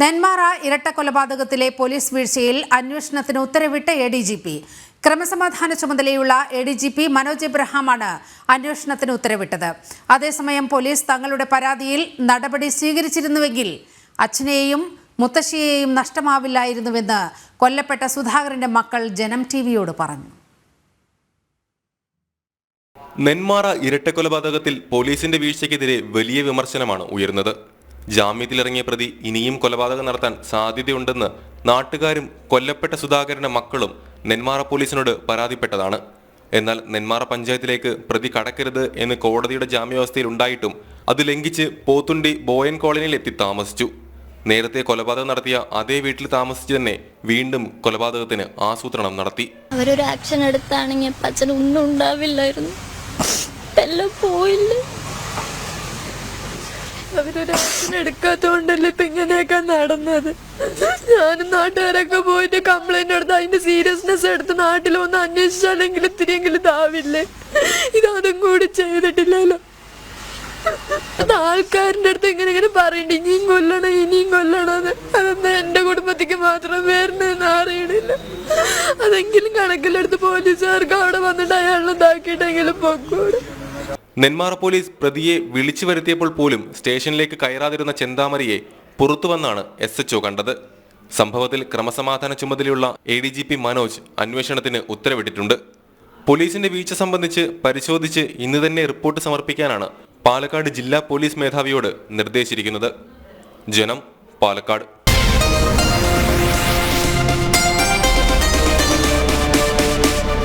Nenmara ഇരട്ടക്കൊലപാതകത്തിലെ police വീഴ്ചയിൽ അന്വേഷണത്തിന് ഉത്തരവിട്ട എ ഡി ജി പി ക്രമസമാധാന ചുമതലയുള്ള A D G P Manoj എബ്രഹാമാണ് അന്വേഷണത്തിന് ഉത്തരവിട്ടത്. അതേസമയം പോലീസ് തങ്ങളുടെ പരാതിയിൽ നടപടി സ്വീകരിച്ചിരുന്നുവെങ്കിൽ അച്ഛനെയും മുത്തശ്ശിയെയും നഷ്ടമാവില്ലായിരുന്നുവെന്ന് കൊല്ലപ്പെട്ട സുധാകരന്റെ മക്കൾ ജനം ടി വിയോട് പറഞ്ഞു. നെന്മാറ ഇരട്ടക്കൊലപാതകത്തിൽ പോലീസിന്റെ വീഴ്ചയ്ക്കെതിരെ വലിയ വിമർശനമാണ് ഉയർന്നത് ജാമ്യത്തിലിറങ്ങിയ പ്രതി ഇനിയും കൊലപാതകം നടത്താൻ സാധ്യതയുണ്ടെന്ന് നാട്ടുകാരും കൊല്ലപ്പെട്ട സുധാകരന്റെ മക്കളും നെന്മാറ പോലീസിനോട് പരാതിപ്പെട്ടതാണ്. എന്നാൽ നെന്മാറ പഞ്ചായത്തിലേക്ക് പ്രതി കടക്കരുത് എന്ന് കോടതിയുടെ ജാമ്യാവസ്ഥയിൽ ഉണ്ടായിട്ടും അത് ലംഘിച്ച് പോത്തുണ്ടി ബോയൻ കോളനിയിൽ എത്തി താമസിച്ചു. നേരത്തെ കൊലപാതകം നടത്തിയ അതേ വീട്ടിൽ താമസിച്ച് തന്നെ വീണ്ടും കൊലപാതകത്തിന് ആസൂത്രണം നടത്തി. അവരൊരു ആക്ഷൻ എടുത്താണെങ്കിൽ അച്ഛൻ ഒന്നും ഉണ്ടാവില്ലായിരുന്നു. പോയില്ലേ? അവരൊരു ആക്ഷൻ എടുക്കാത്തോണ്ടല്ലേ ഇപ്പൊ ഇങ്ങനെയൊക്കെ നടന്നത്? ഞാനും നാട്ടുകാരൊക്കെ പോയിട്ട് കംപ്ലൈന്റ് എടുത്ത് അതിന്റെ സീരിയസ്നെസ് എടുത്ത് നാട്ടിൽ ഒന്ന് അന്വേഷിച്ചാലെങ്കിൽ ഇത്തിരിയെങ്കിലും ഇതാവില്ലേ? ഇതാദ്യം കൂടി ചെയ്തിട്ടില്ലല്ലോ. അത് ആൾക്കാരുടെ അടുത്ത് ഇങ്ങനെ ഇങ്ങനെ പറയണ്ട ഇനിയും കൊല്ലണം ഇനിയും കൊല്ലണമെന്ന്. അതൊന്നും എന്റെ കുടുംബത്തിക്ക് മാത്രം വരണെന്ന് അറിയണില്ല. അതെങ്കിലും കണക്കിലെടുത്ത് പോലീസുകാർക്ക് അവിടെ വന്നിട്ട് അയാളെ ഇതാക്കിയിട്ടെങ്കിലും പൊക്കൂടെ നെന്മാറ പോലീസ് പ്രതിയെ വിളിച്ചു വരുത്തിയപ്പോൾ പോലും സ്റ്റേഷനിലേക്ക് കയറാതിരുന്ന ചെന്താമരിയെ പുറത്തുവന്നാണ് എസ് എച്ച്ഒ കണ്ടത്. സംഭവത്തിൽ ക്രമസമാധാന ചുമതലയുള്ള A D G P Manoj അന്വേഷണത്തിന് ഉത്തരവിട്ടിട്ടുണ്ട്. പോലീസിന്റെ വീഴ്ച സംബന്ധിച്ച് പരിശോധിച്ച് ഇന്ന് തന്നെ റിപ്പോർട്ട് സമർപ്പിക്കാനാണ് പാലക്കാട് ജില്ലാ പോലീസ് മേധാവിയോട് നിർദ്ദേശിച്ചിരിക്കുന്നത്. ജനം പാലക്കാട്.